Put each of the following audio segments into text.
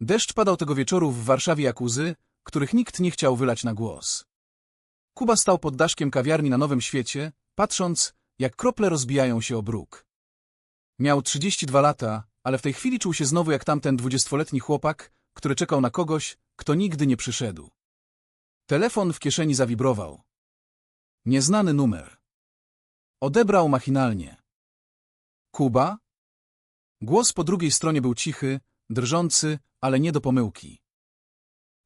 Deszcz padał tego wieczoru w Warszawie jak łzy, których nikt nie chciał wylać na głos. Kuba stał pod daszkiem kawiarni na Nowym Świecie, patrząc, jak krople rozbijają się o bruk. Miał 32 lata, ale w tej chwili czuł się znowu jak tamten dwudziestwoletni chłopak, który czekał na kogoś, kto nigdy nie przyszedł. Telefon w kieszeni zawibrował. Nieznany numer. Odebrał machinalnie. Kuba? Głos po drugiej stronie był cichy, drżący, ale nie do pomyłki.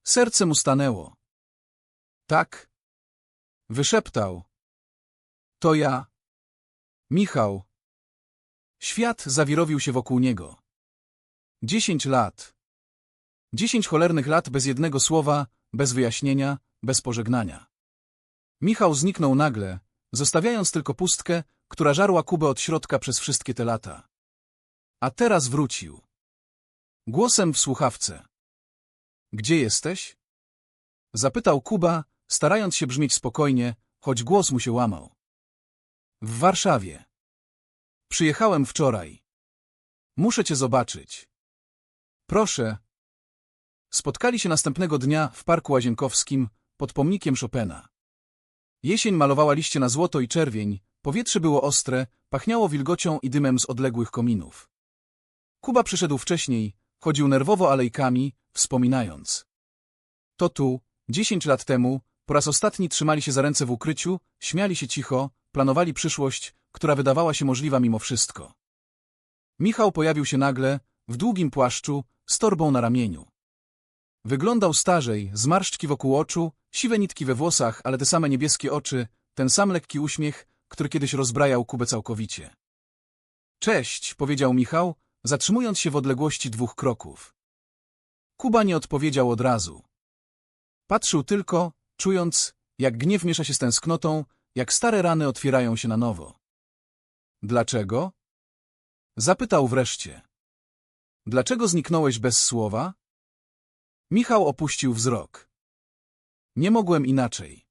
Serce mu stanęło. Tak? Wyszeptał. To ja. Michał. Świat zawirowił się wokół niego. Dziesięć lat. Dziesięć cholernych lat bez jednego słowa, bez wyjaśnienia, bez pożegnania. Michał zniknął nagle, zostawiając tylko pustkę, która żarła Kubę od środka przez wszystkie te lata. A teraz wrócił. Głosem w słuchawce. Gdzie jesteś? Zapytał Kuba, starając się brzmieć spokojnie, choć głos mu się łamał. W Warszawie. Przyjechałem wczoraj. Muszę cię zobaczyć. Proszę. Spotkali się następnego dnia w Parku Łazienkowskim pod pomnikiem Chopina. Jesień malowała liście na złoto i czerwień, powietrze było ostre, pachniało wilgocią i dymem z odległych kominów. Kuba przyszedł wcześniej, chodził nerwowo alejkami, wspominając. To tu, dziesięć lat temu, po raz ostatni trzymali się za ręce w ukryciu, śmiali się cicho, planowali przyszłość, która wydawała się możliwa mimo wszystko. Michał pojawił się nagle, w długim płaszczu, z torbą na ramieniu. Wyglądał starzej, zmarszczki wokół oczu, siwe nitki we włosach, ale te same niebieskie oczy, ten sam lekki uśmiech, który kiedyś rozbrajał Kubę całkowicie. Cześć, powiedział Michał, zatrzymując się w odległości dwóch kroków. Kuba nie odpowiedział od razu. Patrzył tylko, czując, jak gniew miesza się z tęsknotą, jak stare rany otwierają się na nowo. Dlaczego? Zapytał wreszcie. Dlaczego zniknąłeś bez słowa? Michał opuścił wzrok. Nie mogłem inaczej.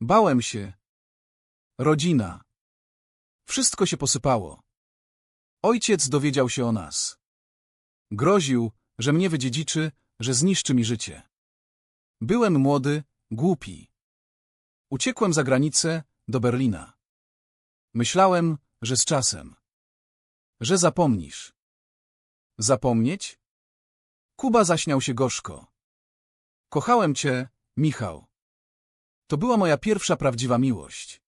Bałem się. Rodzina. Wszystko się posypało. Ojciec dowiedział się o nas. Groził, że mnie wydziedziczy, że zniszczy mi życie. Byłem młody, głupi. Uciekłem za granicę, do Berlina. Myślałem, że z czasem. Że zapomnisz. Zapomnieć? Kuba zaśmiał się gorzko. Kochałem cię, Michał. To była moja pierwsza prawdziwa miłość.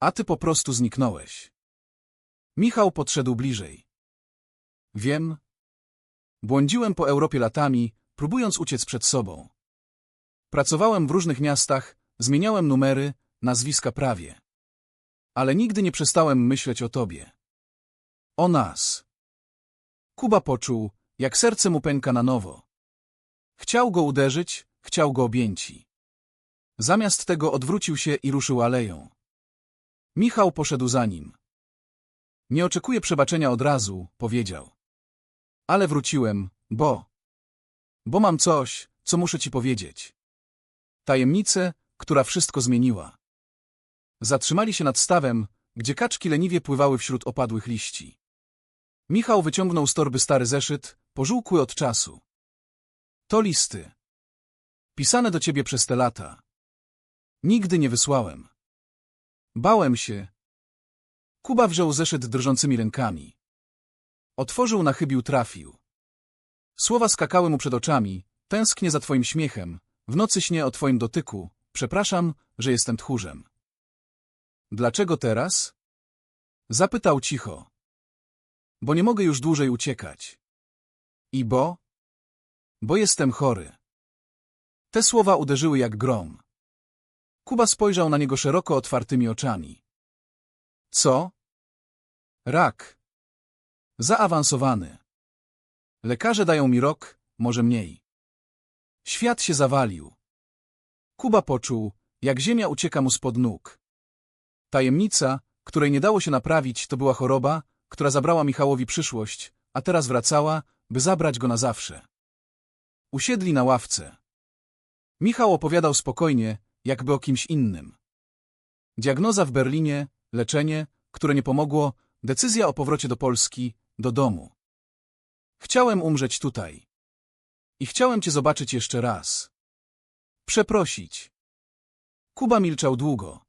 A ty po prostu zniknąłeś. Michał podszedł bliżej. Wiem. Błądziłem po Europie latami, próbując uciec przed sobą. Pracowałem w różnych miastach, zmieniałem numery, nazwiska prawie. Ale nigdy nie przestałem myśleć o tobie. O nas. Kuba poczuł, jak serce mu pęka na nowo. Chciał go uderzyć, chciał go objęci. Zamiast tego odwrócił się i ruszył aleją. Michał poszedł za nim. Nie oczekuję przebaczenia od razu, powiedział. Ale wróciłem, bo... Bo mam coś, co muszę ci powiedzieć. Tajemnicę, która wszystko zmieniła. Zatrzymali się nad stawem, gdzie kaczki leniwie pływały wśród opadłych liści. Michał wyciągnął z torby stary zeszyt, pożółkły od czasu. To listy. Pisane do ciebie przez te lata. Nigdy nie wysłałem. Bałem się. Kuba wziął zeszyt drżącymi rękami. Otworzył na chybił trafił. Słowa skakały mu przed oczami. Tęsknię za twoim śmiechem. W nocy śnie o twoim dotyku. Przepraszam, że jestem tchórzem. Dlaczego teraz? Zapytał cicho. Bo nie mogę już dłużej uciekać. I bo? Bo jestem chory. Te słowa uderzyły jak grom. Kuba spojrzał na niego szeroko otwartymi oczami. Co? Rak. Zaawansowany. Lekarze dają mi rok, może mniej. Świat się zawalił. Kuba poczuł, jak ziemia ucieka mu spod nóg. Tajemnica, której nie dało się naprawić, to była choroba, która zabrała Michałowi przyszłość, a teraz wracała, by zabrać go na zawsze. Usiedli na ławce. Michał opowiadał spokojnie, jakby o kimś innym. Diagnoza w Berlinie, leczenie, które nie pomogło, decyzja o powrocie do Polski, do domu. Chciałem umrzeć tutaj. I chciałem cię zobaczyć jeszcze raz. Przeprosić. Kuba milczał długo.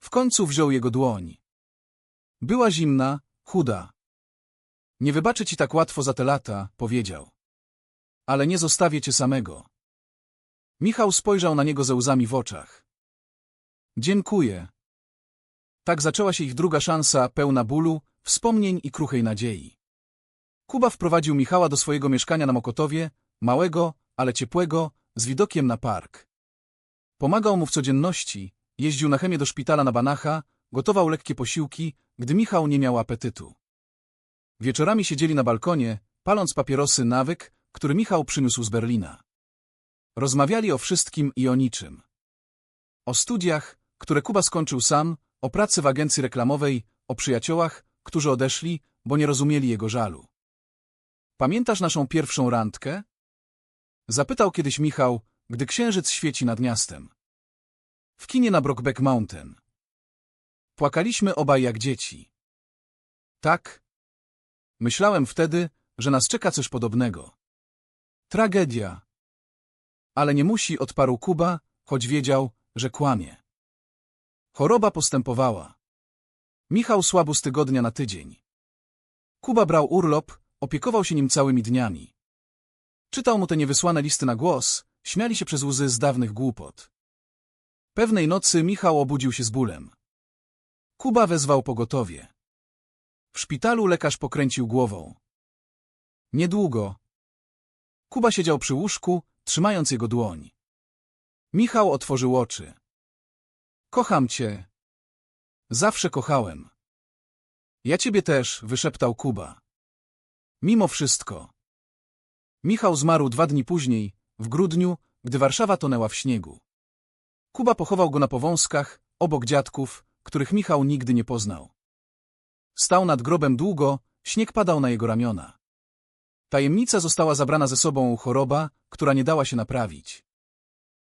W końcu wziął jego dłoń. Była zimna, chuda. Nie wybaczę ci tak łatwo za te lata, powiedział. Ale nie zostawię cię samego. Michał spojrzał na niego ze łzami w oczach. Dziękuję. Tak zaczęła się ich druga szansa, pełna bólu, wspomnień i kruchej nadziei. Kuba wprowadził Michała do swojego mieszkania na Mokotowie, małego, ale ciepłego, z widokiem na park. Pomagał mu w codzienności, jeździł na chemię do szpitala na Banacha, gotował lekkie posiłki, gdy Michał nie miał apetytu. Wieczorami siedzieli na balkonie, paląc papierosy nawyk, który Michał przyniósł z Berlina. Rozmawiali o wszystkim i o niczym. O studiach, które Kuba skończył sam, o pracy w agencji reklamowej, o przyjaciołach, którzy odeszli, bo nie rozumieli jego żalu. Pamiętasz naszą pierwszą randkę? Zapytał kiedyś Michał, gdy księżyc świeci nad miastem. W kinie na Brockback Mountain. Płakaliśmy obaj jak dzieci. Tak. Myślałem wtedy, że nas czeka coś podobnego. Tragedia. Ale nie musi, odparł Kuba, choć wiedział, że kłamie. Choroba postępowała. Michał słabł z tygodnia na tydzień. Kuba brał urlop, opiekował się nim całymi dniami. Czytał mu te niewysłane listy na głos, śmiali się przez łzy z dawnych głupot. Pewnej nocy Michał obudził się z bólem. Kuba wezwał pogotowie. W szpitalu lekarz pokręcił głową. Niedługo. Kuba siedział przy łóżku, trzymając jego dłoń. Michał otworzył oczy. Kocham cię. Zawsze kochałem. Ja ciebie też, wyszeptał Kuba. Mimo wszystko. Michał zmarł dwa dni później, w grudniu, gdy Warszawa tonęła w śniegu. Kuba pochował go na powązkach, obok dziadków, których Michał nigdy nie poznał. Stał nad grobem długo, śnieg padał na jego ramiona. Tajemnica została zabrana ze sobą choroba, która nie dała się naprawić.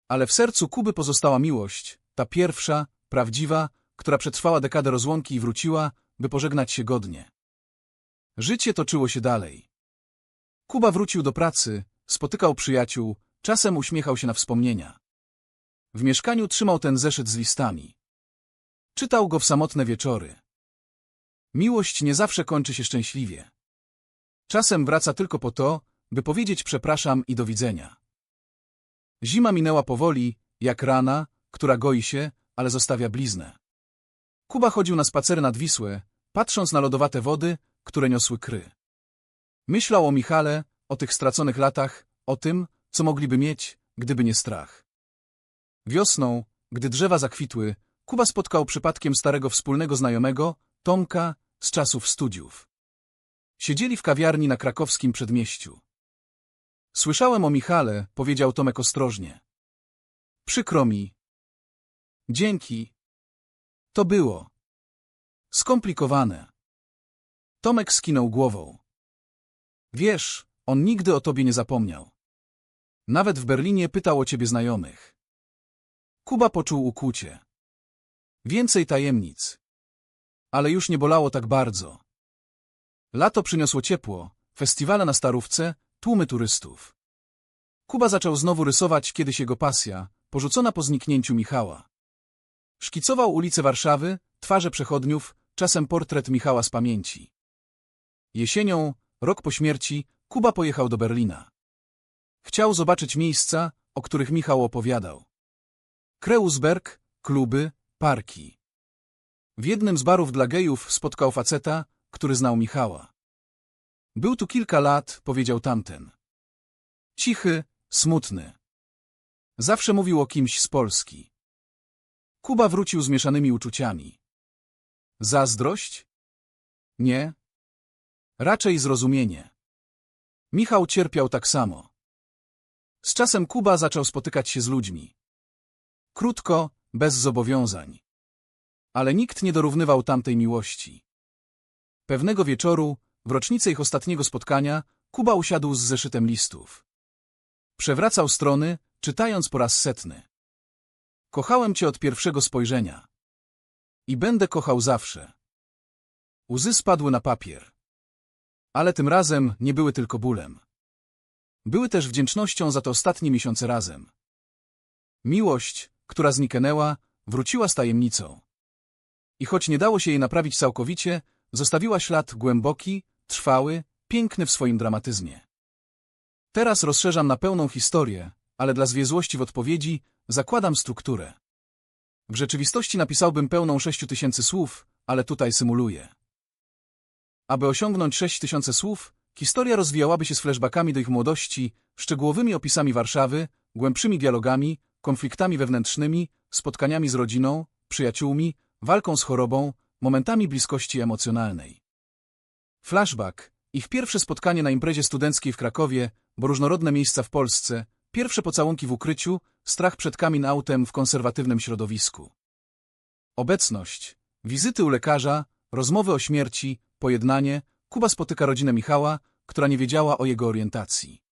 Ale w sercu Kuby pozostała miłość, ta pierwsza, prawdziwa, która przetrwała dekadę rozłąki i wróciła, by pożegnać się godnie. Życie toczyło się dalej. Kuba wrócił do pracy, spotykał przyjaciół, czasem uśmiechał się na wspomnienia. W mieszkaniu trzymał ten zeszyt z listami. Czytał go w samotne wieczory. Miłość nie zawsze kończy się szczęśliwie. Czasem wraca tylko po to, by powiedzieć przepraszam i do widzenia. Zima minęła powoli, jak rana, która goi się, ale zostawia bliznę. Kuba chodził na spacery nad Wisłę, patrząc na lodowate wody, które niosły kry. Myślał o Michale, o tych straconych latach, o tym, co mogliby mieć, gdyby nie strach. Wiosną, gdy drzewa zakwitły, Kuba spotkał przypadkiem starego wspólnego znajomego, Tomka, z czasów studiów. Siedzieli w kawiarni na krakowskim przedmieściu. Słyszałem o Michale, powiedział Tomek ostrożnie. Przykro mi. Dzięki. To było. Skomplikowane. Tomek skinął głową. Wiesz, on nigdy o tobie nie zapomniał. Nawet w Berlinie pytał o ciebie znajomych. Kuba poczuł ukłucie. Więcej tajemnic. Ale już nie bolało tak bardzo. Lato przyniosło ciepło, festiwale na Starówce, tłumy turystów. Kuba zaczął znowu rysować kiedyś jego pasja, porzucona po zniknięciu Michała. Szkicował ulice Warszawy, twarze przechodniów, czasem portret Michała z pamięci. Jesienią, rok po śmierci, Kuba pojechał do Berlina. Chciał zobaczyć miejsca, o których Michał opowiadał. Kreuzberg, kluby, parki. W jednym z barów dla gejów spotkał faceta, który znał Michała. Był tu kilka lat, powiedział tamten. Cichy, smutny. Zawsze mówił o kimś z Polski. Kuba wrócił z mieszanymi uczuciami. Zazdrość? Nie. Raczej zrozumienie. Michał cierpiał tak samo. Z czasem Kuba zaczął spotykać się z ludźmi. Krótko, bez zobowiązań. Ale nikt nie dorównywał tamtej miłości. Pewnego wieczoru, w rocznicę ich ostatniego spotkania, Kuba usiadł z zeszytem listów. Przewracał strony, czytając po raz setny. Kochałem cię od pierwszego spojrzenia. I będę kochał zawsze. Łzy spadły na papier. Ale tym razem nie były tylko bólem. były też wdzięcznością za te ostatnie miesiące razem. Miłość, która zniknęła, wróciła z tajemnicą. I choć nie dało się jej naprawić całkowicie, zostawiła ślad głęboki, trwały, piękny w swoim dramatyzmie. Teraz rozszerzam na pełną historię, ale dla zwiezłości w odpowiedzi zakładam strukturę. W rzeczywistości napisałbym pełną sześciu tysięcy słów, ale tutaj symuluję. Aby osiągnąć sześć tysięcy słów, historia rozwijałaby się z flashbackami do ich młodości, szczegółowymi opisami Warszawy, głębszymi dialogami, konfliktami wewnętrznymi, spotkaniami z rodziną, przyjaciółmi, walką z chorobą, momentami bliskości emocjonalnej. Flashback, ich pierwsze spotkanie na imprezie studenckiej w Krakowie, bo różnorodne miejsca w Polsce, pierwsze pocałunki w ukryciu, strach przed coming outem w konserwatywnym środowisku. Obecność, wizyty u lekarza, rozmowy o śmierci, pojednanie, Kuba spotyka rodzinę Michała, która nie wiedziała o jego orientacji.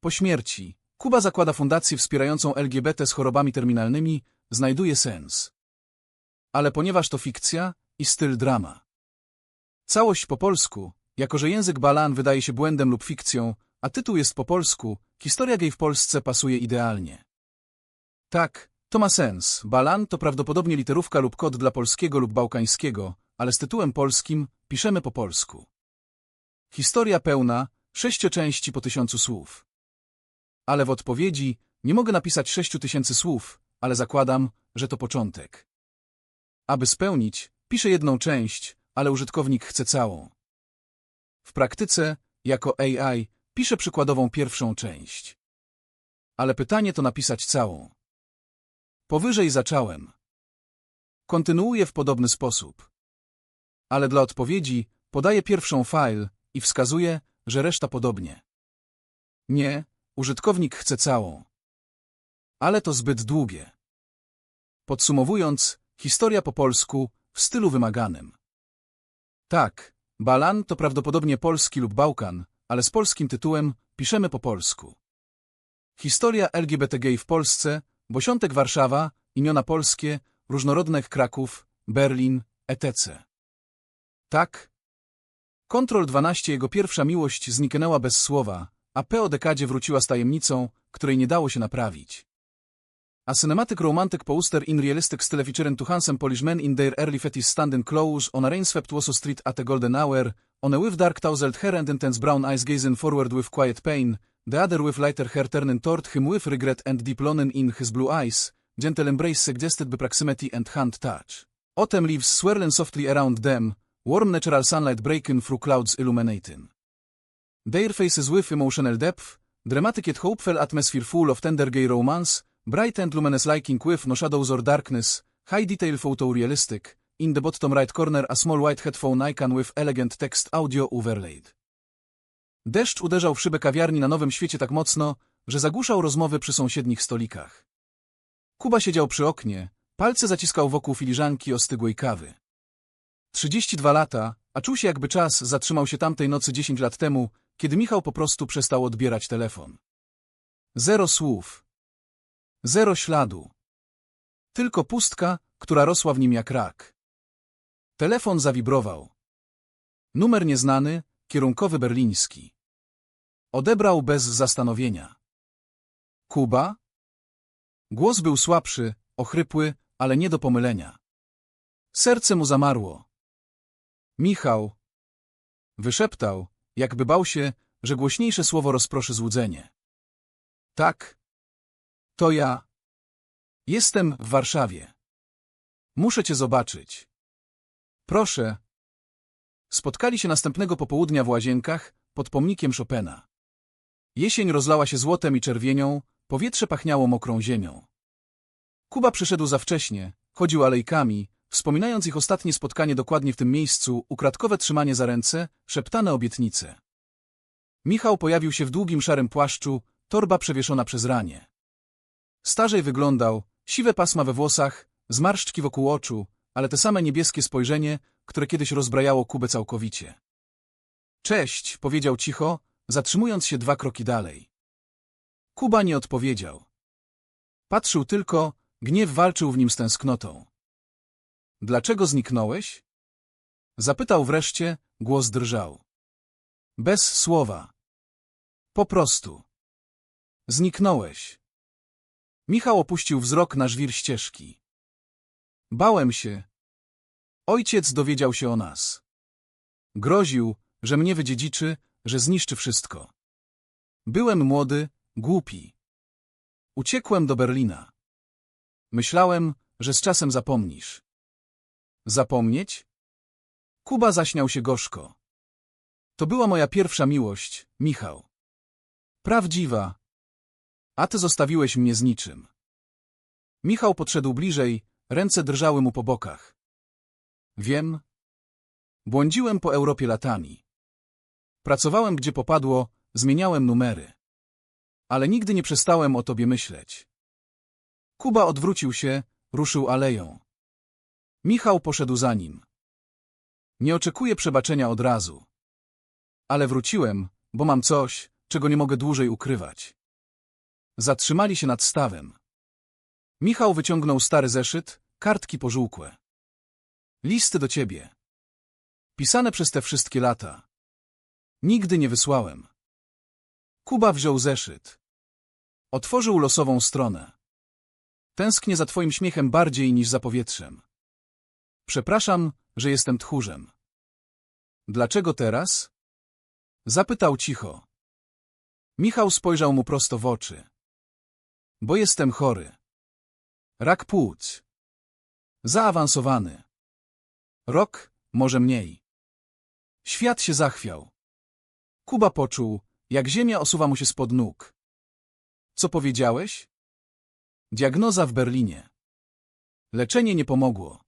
Po śmierci, Kuba zakłada fundację wspierającą LGBT z chorobami terminalnymi, znajduje sens. Ale ponieważ to fikcja i styl drama. Całość po polsku, jako że język balan wydaje się błędem lub fikcją, a tytuł jest po polsku, historia gej w Polsce pasuje idealnie. Tak, to ma sens. Balan to prawdopodobnie literówka lub kod dla polskiego lub bałkańskiego, ale z tytułem polskim piszemy po polsku. Historia pełna, sześcioczęści po tysiącu słów. Ale w odpowiedzi nie mogę napisać sześciu tysięcy słów, ale zakładam, że to początek. Aby spełnić, piszę jedną część, ale użytkownik chce całą. W praktyce, jako AI, piszę przykładową pierwszą część. Ale pytanie to napisać całą. Powyżej zacząłem. Kontynuuję w podobny sposób. Ale dla odpowiedzi podaję pierwszą file i wskazuję, że reszta podobnie. Nie, użytkownik chce całą. Ale to zbyt długie. Podsumowując, historia po polsku w stylu wymaganym. Tak, Balan to prawdopodobnie polski lub Bałkan, ale z polskim tytułem piszemy po polsku. Historia LGBTG w Polsce, Bosiątek Warszawa, imiona polskie, różnorodnych Kraków, Berlin, etc. Tak. Kontrol 12 jego pierwsza miłość zniknęła bez słowa, a P o dekadzie wróciła z tajemnicą, której nie dało się naprawić. A cinematic romantic poster in realistic style featuring two handsome Polish men in their early fetish standing close on a rain-swept Warsaw street at a golden hour, one with dark tousled hair and intense brown eyes gazing forward with quiet pain, the other with lighter hair turning toward him with regret and deep longing in his blue eyes, gentle embrace suggested by proximity and hand touch. Autumn leaves swirling softly around them, warm natural sunlight breaking through clouds illuminating. Their faces with emotional depth, dramatic yet hopeful atmosphere full of tender gay romance, bright and luminous liking with no shadows or darkness, high detail photorealistic, in the bottom right corner a small white headphone icon with elegant text audio overlaid. Deszcz uderzał w szybę kawiarni na Nowym Świecie tak mocno, że zagłuszał rozmowy przy sąsiednich stolikach. Kuba siedział przy oknie, palce zaciskał wokół filiżanki ostygłej kawy. 32 lata, a czuł się jakby czas zatrzymał się tamtej nocy 10 lat temu, kiedy Michał po prostu przestał odbierać telefon. Zero słów. Zero śladu. Tylko pustka, która rosła w nim jak rak. Telefon zawibrował. Numer nieznany, kierunkowy berliński. Odebrał bez zastanowienia. Kuba? Głos był słabszy, ochrypły, ale nie do pomylenia. Serce mu zamarło. Michał. Wyszeptał, jakby bał się, że głośniejsze słowo rozproszy złudzenie. Tak. To ja. Jestem w Warszawie. Muszę cię zobaczyć. Proszę. Spotkali się następnego popołudnia w łazienkach pod pomnikiem Chopina. Jesień rozlała się złotem i czerwienią, powietrze pachniało mokrą ziemią. Kuba przyszedł za wcześnie, chodził alejkami, wspominając ich ostatnie spotkanie dokładnie w tym miejscu, ukradkowe trzymanie za ręce, szeptane obietnice. Michał pojawił się w długim szarym płaszczu, torba przewieszona przez ranie. Starzej wyglądał, siwe pasma we włosach, zmarszczki wokół oczu, ale te same niebieskie spojrzenie, które kiedyś rozbrajało Kubę całkowicie. Cześć, powiedział cicho, zatrzymując się dwa kroki dalej. Kuba nie odpowiedział. Patrzył tylko, gniew walczył w nim z tęsknotą. Dlaczego zniknąłeś? Zapytał wreszcie, głos drżał. Bez słowa. Po prostu. Zniknąłeś. Michał opuścił wzrok na żwir ścieżki. Bałem się. Ojciec dowiedział się o nas. Groził, że mnie wydziedziczy, że zniszczy wszystko. Byłem młody, głupi. Uciekłem do Berlina. Myślałem, że z czasem zapomnisz. Zapomnieć? Kuba zaśmiał się gorzko. To była moja pierwsza miłość, Michał. Prawdziwa. A ty zostawiłeś mnie z niczym. Michał podszedł bliżej, ręce drżały mu po bokach. Wiem. Błądziłem po Europie latami. Pracowałem gdzie popadło, zmieniałem numery. Ale nigdy nie przestałem o tobie myśleć. Kuba odwrócił się, ruszył aleją. Michał poszedł za nim. Nie oczekuję przebaczenia od razu. Ale wróciłem, bo mam coś, czego nie mogę dłużej ukrywać. Zatrzymali się nad stawem. Michał wyciągnął stary zeszyt, kartki pożółkłe. Listy do ciebie. Pisane przez te wszystkie lata. Nigdy nie wysłałem. Kuba wziął zeszyt. Otworzył losową stronę. Tęsknię za twoim śmiechem bardziej niż za powietrzem. Przepraszam, że jestem tchórzem. Dlaczego teraz? Zapytał cicho. Michał spojrzał mu prosto w oczy. Bo jestem chory. Rak płuc. Zaawansowany. Rok, może mniej. Świat się zachwiał. Kuba poczuł, jak ziemia osuwa mu się spod nóg. Co powiedziałeś? Diagnoza w Berlinie. Leczenie nie pomogło.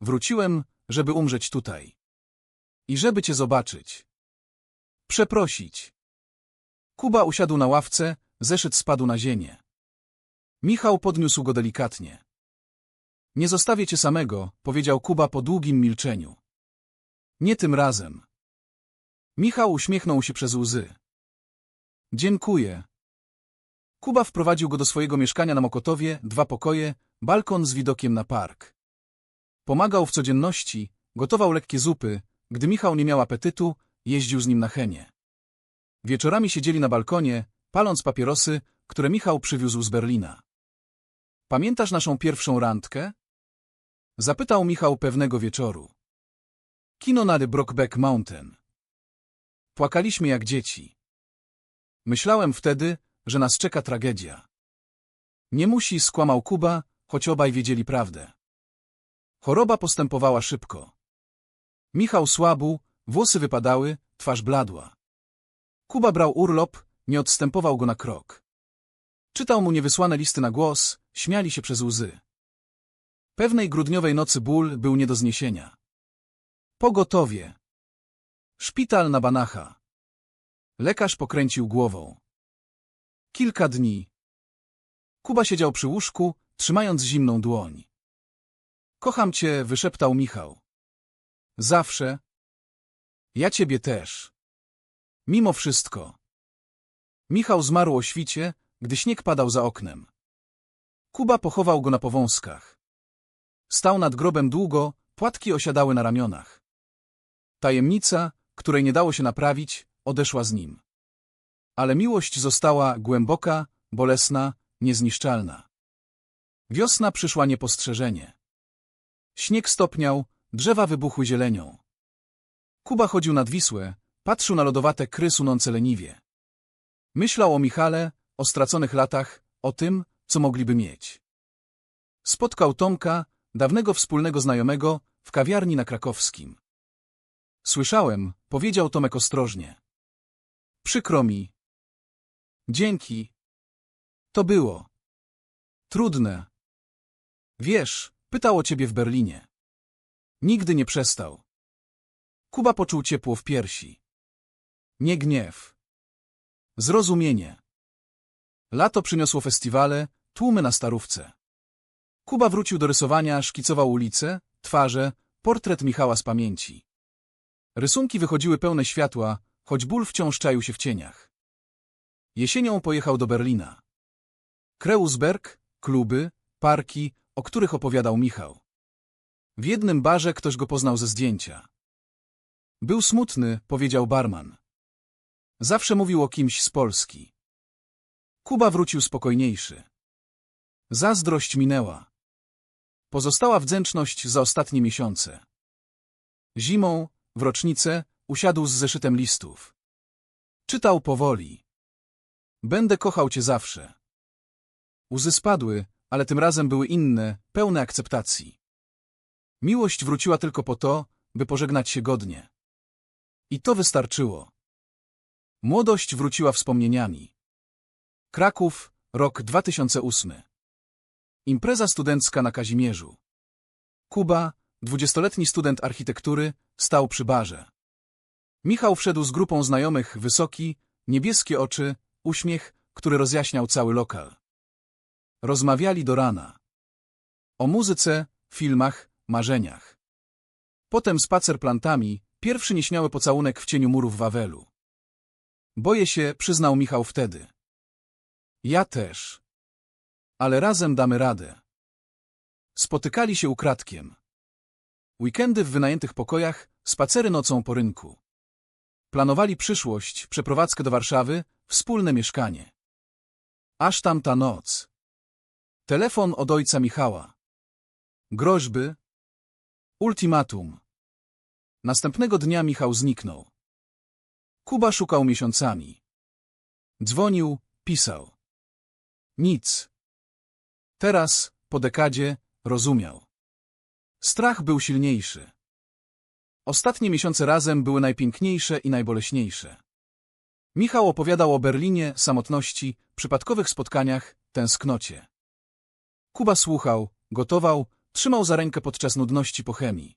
Wróciłem, żeby umrzeć tutaj. I żeby cię zobaczyć. Przeprosić. Kuba usiadł na ławce, zeszyt spadł na ziemię. Michał podniósł go delikatnie. Nie zostawię cię samego, powiedział Kuba po długim milczeniu. Nie tym razem. Michał uśmiechnął się przez łzy. Dziękuję. Kuba wprowadził go do swojego mieszkania na Mokotowie, dwa pokoje, balkon z widokiem na park. Pomagał w codzienności, gotował lekkie zupy, gdy Michał nie miał apetytu, jeździł z nim na chemię. Wieczorami siedzieli na balkonie, paląc papierosy, które Michał przywiózł z Berlina. Pamiętasz naszą pierwszą randkę? Zapytał Michał pewnego wieczoru. Kino nad Brockback Mountain. Płakaliśmy jak dzieci. Myślałem wtedy, że nas czeka tragedia. Nie musi, skłamał Kuba, choć obaj wiedzieli prawdę. Choroba postępowała szybko. Michał słabł, włosy wypadały, twarz bladła. Kuba brał urlop, nie odstępował go na krok. Czytał mu niewysłane listy na głos, śmiali się przez łzy. Pewnej grudniowej nocy ból był nie do zniesienia. Pogotowie. Szpital na Banacha. Lekarz pokręcił głową. Kilka dni. Kuba siedział przy łóżku, trzymając zimną dłoń. Kocham cię, wyszeptał Michał. Zawsze. Ja ciebie też. Mimo wszystko. Michał zmarł o świcie, gdy śnieg padał za oknem. Kuba pochował go na powązkach. Stał nad grobem długo, płatki osiadały na ramionach. Tajemnica, której nie dało się naprawić, odeszła z nim. Ale miłość została głęboka, bolesna, niezniszczalna. Wiosna przyszła niepostrzeżenie. Śnieg stopniał, drzewa wybuchły zielenią. Kuba chodził nad Wisłę, patrzył na lodowate kry sunące leniwie. Myślał o Michale, o straconych latach, o tym, co mogliby mieć. Spotkał Tomka, dawnego wspólnego znajomego, w kawiarni na krakowskim. Słyszałem, powiedział Tomek ostrożnie. Przykro mi. Dzięki. To było. Trudne. Wiesz, pytał o ciebie w Berlinie. Nigdy nie przestał. Kuba poczuł ciepło w piersi. Nie gniew. Zrozumienie. Lato przyniosło festiwale, tłumy na starówce. Kuba wrócił do rysowania, szkicował ulice, twarze, portret Michała z pamięci. Rysunki wychodziły pełne światła, choć ból wciąż czaił się w cieniach. Jesienią pojechał do Berlina. Kreuzberg, kluby, parki, o których opowiadał Michał. W jednym barze ktoś go poznał ze zdjęcia. Był smutny, powiedział barman. Zawsze mówił o kimś z Polski. Kuba wrócił spokojniejszy. Zazdrość minęła. Pozostała wdzięczność za ostatnie miesiące. Zimą, w rocznicę, usiadł z zeszytem listów. Czytał powoli. Będę kochał cię zawsze. Łzy spadły, ale tym razem były inne, pełne akceptacji. Miłość wróciła tylko po to, by pożegnać się godnie. I to wystarczyło. Młodość wróciła wspomnieniami. Kraków, rok 2008. Impreza studencka na Kazimierzu. Kuba, dwudziestoletni student architektury, stał przy barze. Michał wszedł z grupą znajomych, wysoki, niebieskie oczy, uśmiech, który rozjaśniał cały lokal. Rozmawiali do rana. O muzyce, filmach, marzeniach. Potem spacer plantami, pierwszy nieśmiały pocałunek w cieniu murów Wawelu. Boję się, przyznał Michał wtedy. Ja też. Ale razem damy radę. Spotykali się ukradkiem. Weekendy w wynajętych pokojach, spacery nocą po rynku. Planowali przyszłość, przeprowadzkę do Warszawy, wspólne mieszkanie. Aż tamta noc. Telefon od ojca Michała. Groźby. Ultimatum. Następnego dnia Michał zniknął. Kuba szukał miesiącami. Dzwonił, pisał. Nic. Teraz, po dekadzie, rozumiał. Strach był silniejszy. Ostatnie miesiące razem były najpiękniejsze i najboleśniejsze. Michał opowiadał o Berlinie, samotności, przypadkowych spotkaniach, tęsknocie. Kuba słuchał, gotował, trzymał za rękę podczas nudności po chemii.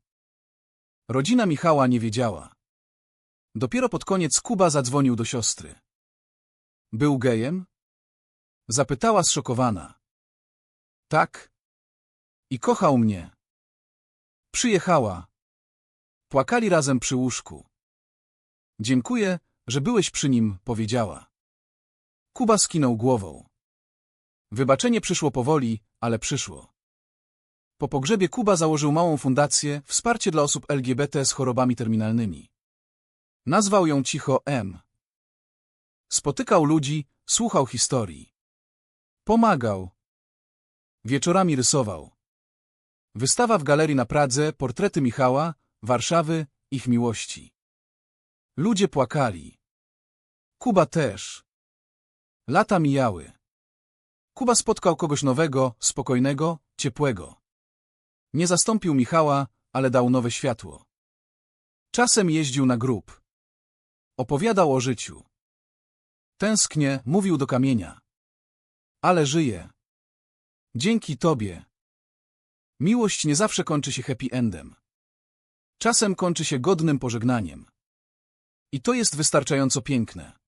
Rodzina Michała nie wiedziała. Dopiero pod koniec Kuba zadzwonił do siostry. Był gejem? Zapytała zszokowana. Tak. I kochał mnie. Przyjechała. Płakali razem przy łóżku. Dziękuję, że byłeś przy nim, powiedziała. Kuba skinął głową. Wybaczenie przyszło powoli, ale przyszło. Po pogrzebie Kuba założył małą fundację, wsparcie dla osób LGBT z chorobami terminalnymi. Nazwał ją cicho M. Spotykał ludzi, słuchał historii. Pomagał. Wieczorami rysował. Wystawa w galerii na Pradze, portrety Michała, Warszawy, ich miłości. Ludzie płakali. Kuba też. Lata mijały. Kuba spotkał kogoś nowego, spokojnego, ciepłego. Nie zastąpił Michała, ale dał nowe światło. Czasem jeździł na grób. Opowiadał o życiu. Tęsknie, mówił do kamienia. Ale żyje. Dzięki tobie. Miłość nie zawsze kończy się happy endem. Czasem kończy się godnym pożegnaniem. I to jest wystarczająco piękne.